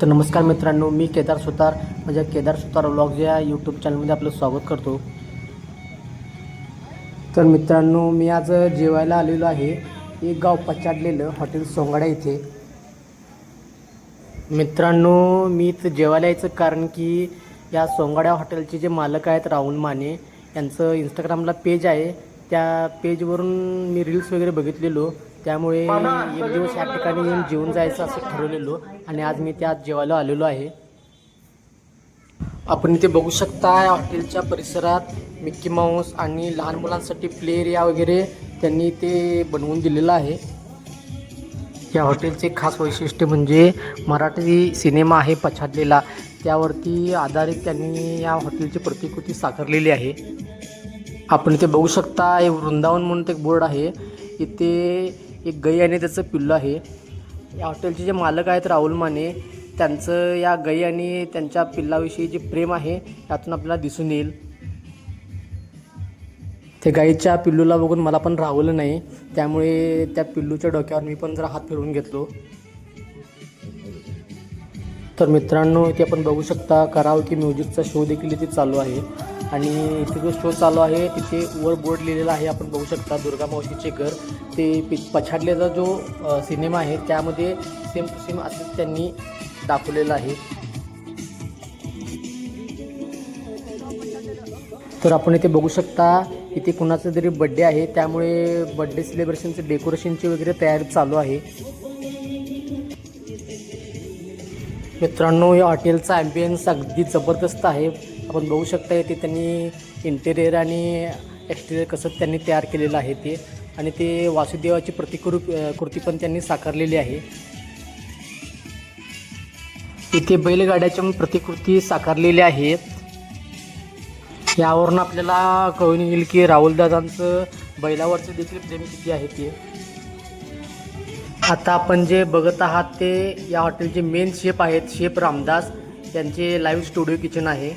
तर नमस्कार मित्रांनो मी केदार सुतार म्हणजे केदार सुतार व्लॉग या यूट्यूब चॅनलमध्ये आपलं स्वागत करतो. तर मित्रांनो मी आज जेवायला आलेलो आहे. एक गाव पछाडलेलं हॉटेल सोंगाडा इथे. मित्रांनो मी इथं जेवायला यायचं कारण की या सोंगाड्या हॉटेलचे जे मालक आहेत राहुल माने यांचं इंस्टाग्रामला पेज आहे. त्या पेजवरून मी रील्स वगैरे बघितलेलो. त्यामुळे एक दिवस या ठिकाणी येऊन जेवून जायचं असं ठरवलेलो आणि आज मी त्यात जेवायला आलेलो आहे. आपण इथे बघू शकता हॉटेलच्या परिसरात मिक्की माऊस आणि लहान मुलांसाठी प्ले एरिया वगैरे त्यांनी ते बनवून दिलेलं आहे. या हॉटेलचे खास वैशिष्ट्य म्हणजे मराठी सिनेमा आहे पछाडलेला. त्यावरती आधारित त्यांनी या हॉटेलची प्रतिकृती साकारलेली आहे. आपण इथे बघू शकता एक वृंदावन म्हणून एक बोर्ड आहे. इथे एक गाई आणि त्याचं पिल्लू आहे. या हॉटेलचे जे मालक आहेत राहुल माने त्यांचं या गाई आणि त्यांच्या पिल्लाविषयी जे प्रेम आहे त्यातून आपल्याला दिसून येईल. ते गाईच्या पिल्लूला बघून मला पण राहवलं नाही त्यामुळे त्या पिल्लूच्या डोक्यावर मी पण जरा हात फिरवून घेतलो. तर मित्रांनो इथे आपण बघू शकता करावकी म्युझिकचा शो देखील इथे चालू आहे. आणि इथे जो शो चालू आहे तिथे वर बोर्ड लिहिलेला आहे आपण बघू शकता दुर्गा मावशीचे घर. ते पि पछाडलेला जो सिनेमा आहे त्यामध्ये सेम टू सेम असंच त्यांनी दाखवलेलं आहे. तर आपण इथे बघू शकता इथे कुणाचा तरी बड्डे आहे त्यामुळे बड्डे सेलिब्रेशनचे डेकोरेशनची वगैरे तयारी चालू आहे. मित्रांनो या हॉटेलचा ॲम्बियन्स अगदी जबरदस्त आहे. आपण बघू शकता इथे त्यांनी इंटेरियर आणि एक्सटेरियर कसं त्यांनी तयार केलेलं आहे ते. आणि ते वासुदेवाची प्रतिकृ कृती पण त्यांनी साकारलेली आहे. इथे बैलगाड्याच्या पण प्रतिकृती साकारलेल्या आहेत यावरून आपल्याला कळून येईल की राहुलदादांचं बैलावरचं देखील प्रेम किती आहे ते. आता आपण जे बघत आहात ते या हॉटेलचे मेन शेफ आहेत शेफ रामदास. त्यांचे लाईव्ह स्टुडिओ किचन आहे.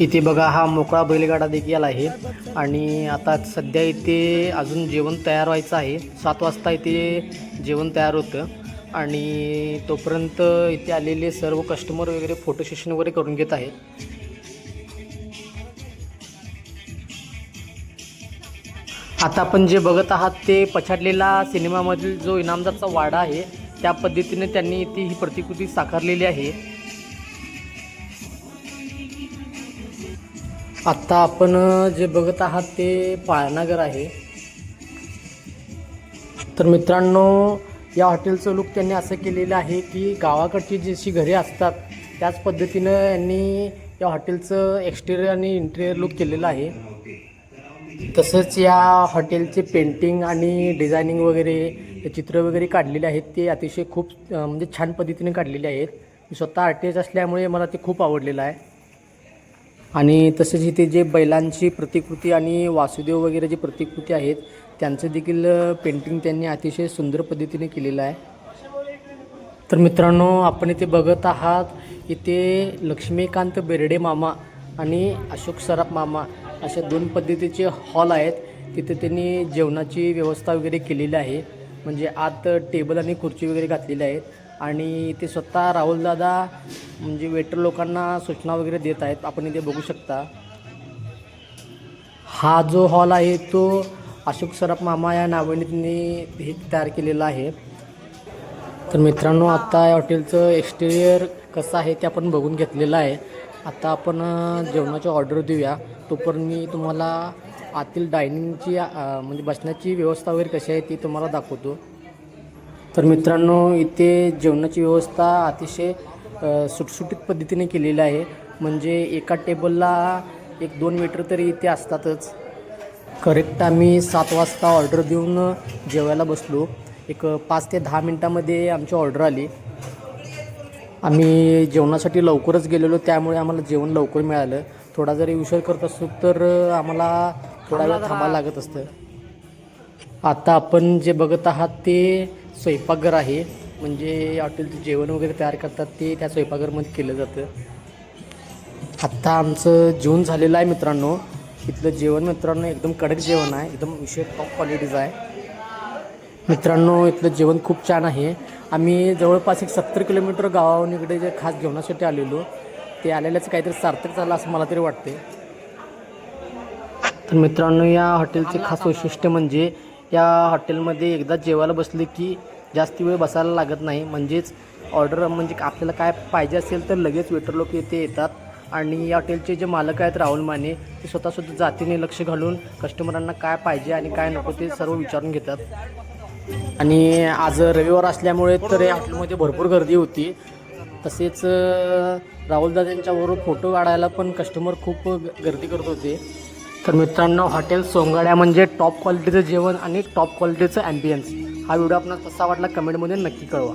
इथे बघा हा मोकळा बैलगाडा देखील आहे. आणि आता सध्या इथे अजून जेवण तयार व्हायचं आहे. सात वाजता इथे जेवण तयार होतं. आणि तोपर्यंत इथे आलेले सर्व कस्टमर वगैरे फोटो सेशन वगैरे करून घेत आहेत. आता आपण जे बघत आहात ते पछाडलेला सिनेमामधील जो इनामदारचा वाडा आहे त्या पद्धतीने त्यांनी इथे ही प्रतिकृती साकारलेली आहे. आत्ता आपण जे बघत आहात ते पाळणागर आहे. तर मित्रांनो या हॉटेलचं लुक त्यांनी असं केलेलं आहे की गावाकडची जशी घरे असतात त्याच पद्धतीनं यांनी या हॉटेलचं एक्सटेरियर आणि इंटेरियर लुक केलेलं आहे. तसंच या हॉटेलचे पेंटिंग आणि डिझायनिंग वगैरे चित्र वगैरे काढलेले आहेत. ते अतिशय खूप म्हणजे छान पद्धतीने काढलेले आहेत. मी स्वतः आर्टिस्ट असल्यामुळे मला ते खूप आवडलेलं आहे. आणि तसेच इथे जे बैलांची प्रतिकृती आणि वासुदेव वगैरे जी प्रतिकृती आहेत त्यांचं देखील पेंटिंग त्यांनी अतिशय सुंदर पद्धतीने केलेलं आहे. तर मित्रांनो आपण इथे बघत आहात इथे लक्ष्मीकांत बेर्डे मामा आणि अशोक सराफ मामा अशा दोन पद्धतीचे हॉल आहेत. तिथे त्यांनी जेवणाची व्यवस्था वगैरे केलेली आहे. म्हणजे आत टेबल आणि खुर्ची वगैरे घातलेली आहेत. आणि ते स्वतः राहुलदादा म्हणजे वेटर लोकांना सूचना वगैरे देत आहेत. आपण इथे बघू शकता. हा जो हॉल आहे तो अशोक सराफ मामा या नावाने त्यांनी हे तयार केलेला आहे. तर मित्रांनो आता या हॉटेलचं एक्सटेरियर कसं आहे ते आपण बघून घेतलेलं आहे. आता आपण जेवणाची ऑर्डर देऊया. तोपर्यंत मी तुम्हाला आतील डायनिंगची म्हणजे बसण्याची व्यवस्था वगैरे कशी आहे ती तुम्हाला दाखवतो. तर मित्रांनो इथे जेवणाची व्यवस्था अतिशय सुटसुटीत पद्धतीने केलेली आहे. म्हणजे एका टेबलला एक दोन मीटर तरी इथे असतातच. करेक्ट आम्ही सात वाजता ऑर्डर देऊन जेवायला बसलो. एक पाच ते दहा मिनटामध्ये आमची ऑर्डर आली. आम्ही जेवणासाठी लवकरच गेलेलो त्यामुळे आम्हाला जेवण लवकर मिळालं. थोडा जरी उशीर करत असतो तर आम्हाला थोडा वेळ थांबायला लागत असतं. आता आपण जे बघत आहात ते स्वयंपाकघर आहे. म्हणजे हॉटेलचं जेवण वगैरे तयार करतात ते त्या स्वयंपाकघरमध्ये केलं जातं. आत्ता आमचं जेवण झालेलं आहे मित्रांनो. इथलं जेवण मित्रांनो एकदम कडक जेवण आहे. एकदम विषय टॉप क्वालिटीचं आहे. मित्रांनो इथलं जेवण खूप छान आहे. आम्ही जवळपास एक सत्तर किलोमीटर गावाहून इकडे जे खास जेवणासाठी आलेलो ते आलेल्याचं काहीतरी सार्थक झालं असं मला तरी वाटते तर मित्रांनो या हॉटेलचे खास वैशिष्ट्य म्हणजे या हॉटेलमध्ये एकदा जेवायला बसले की जास्त वेळ बसायला लागत नाही. म्हणजेच ऑर्डर म्हणजे आपल्याला काय पाहिजे असेल तर लगेच वेटर लोक इथे येतात. आणि या हॉटेलचे जे मालक आहेत राहुल माने ते स्वतःसुद्धा जातीने लक्ष घालून कस्टमरांना काय पाहिजे आणि काय नको ते सर्व विचारून घेतात. आणि आज रविवार असल्यामुळे तर या हॉटेलमध्ये भरपूर गर्दी होती. तसेच राहुलदा यांच्याबरोबर फोटो काढायला पण कस्टमर खूप गर्दी करत होते. तर मित्रांनो हॉटेल सोंगाड्या म्हणजे टॉप क्वालिटीचं जेवण आणि टॉप क्वालिटीचं ॲम्बियन्स हा व्हिडिओ आपणास कसा वाटला कमेंटमध्ये नक्की कळवा.